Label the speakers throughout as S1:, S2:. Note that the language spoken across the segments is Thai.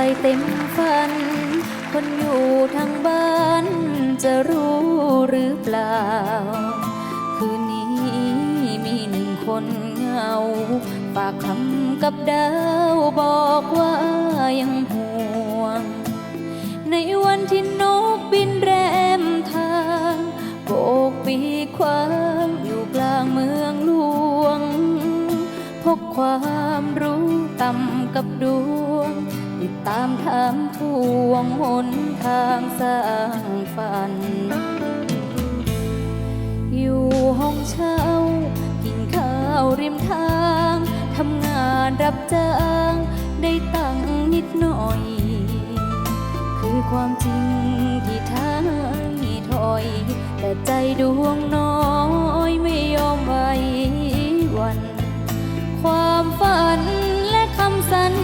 S1: ใจเต็มฝัน คนอยู่ทางบ้านจะรู้หรือเปล่า คืนนี้มีหนึ่งคนเงา ฝากคำกับดาวบอกว่ายังห่วง ในวันที่นกบินแรมทางโบกปีกขวางอยู่กลางเมืองหลวง พกความรู้ต่ำกับดวง ติดตามถามทวงหนทางสร้างฝัน อยู่ห้องเช่า กินข้าวริมทางทำงานรับจ้างได้ตังค์นิดหน่อย คือความจริงที่ท้ายถอย แต่ใจดวงน้อยไม่ยอมไว้วัน ความฝันและคำสัญ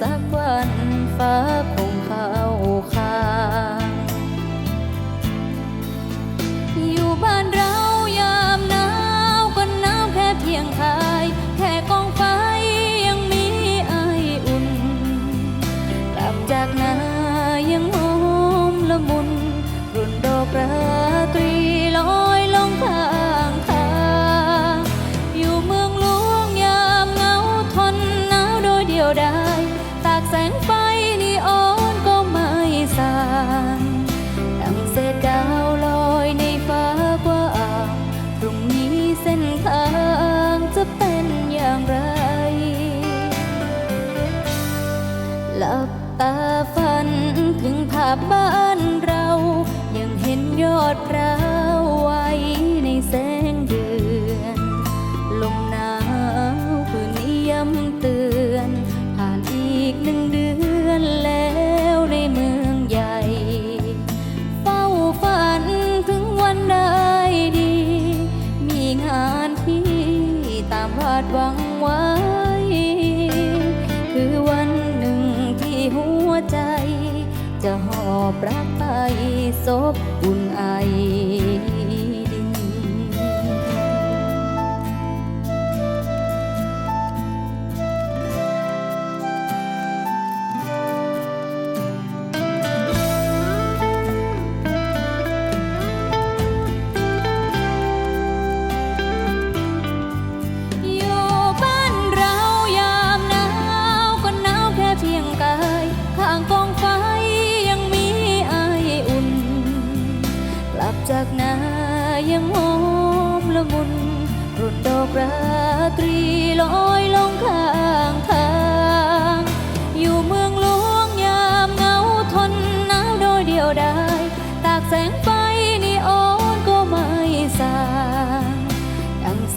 S1: สักวันฟ้าคงเข้าข้างอยู่บ้านเรายามหนาวก็หนาวแค่เพียงคาย แค่กองไฟยังมีไออุ่น กลับจากนายังหอมละมุน รุ่นดอกรา ลับตาฝันถึงภาพบ้านเรา ยังเห็นยอดพร้าวไว้ในแสงเดือน ลมหนาวคืนนี้ย้ำเตือน ผ่านอีกหนึ่งเดือนแล้วในเมืองใหญ่ เฝ้าฝันถึงวันได้ดี มีงานที่ตามวาดหวังไว้ คือวัน อบรักไปซบอุ่นไอ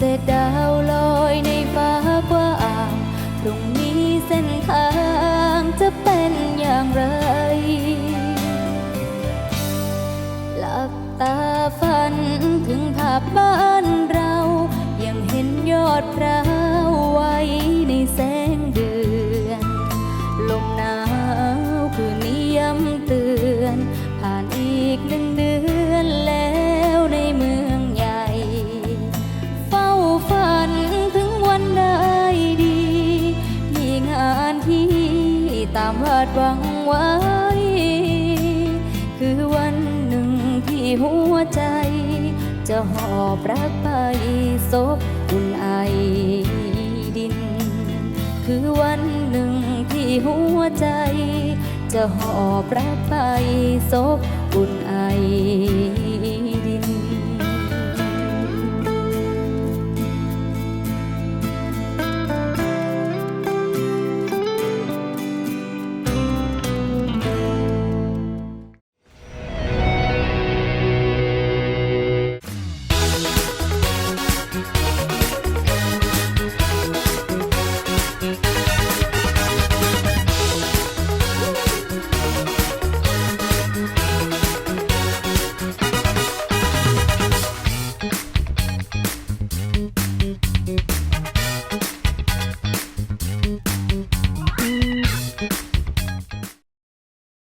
S1: เศษดาวลอยในฟ้ากว้างพรุ่งนี้เส้นทางจะเป็นอย่างไร หลับตาฝันถึงภาพบ้านเรา ยังเห็นยอดพระ หวังไว้ คือวันหนึ่งที่หัวใจ จะหอบรักไปซบอุ่นไอดิน คือวันหนึ่งที่หัวใจ จะหอบรักไปซบอุ่นไอ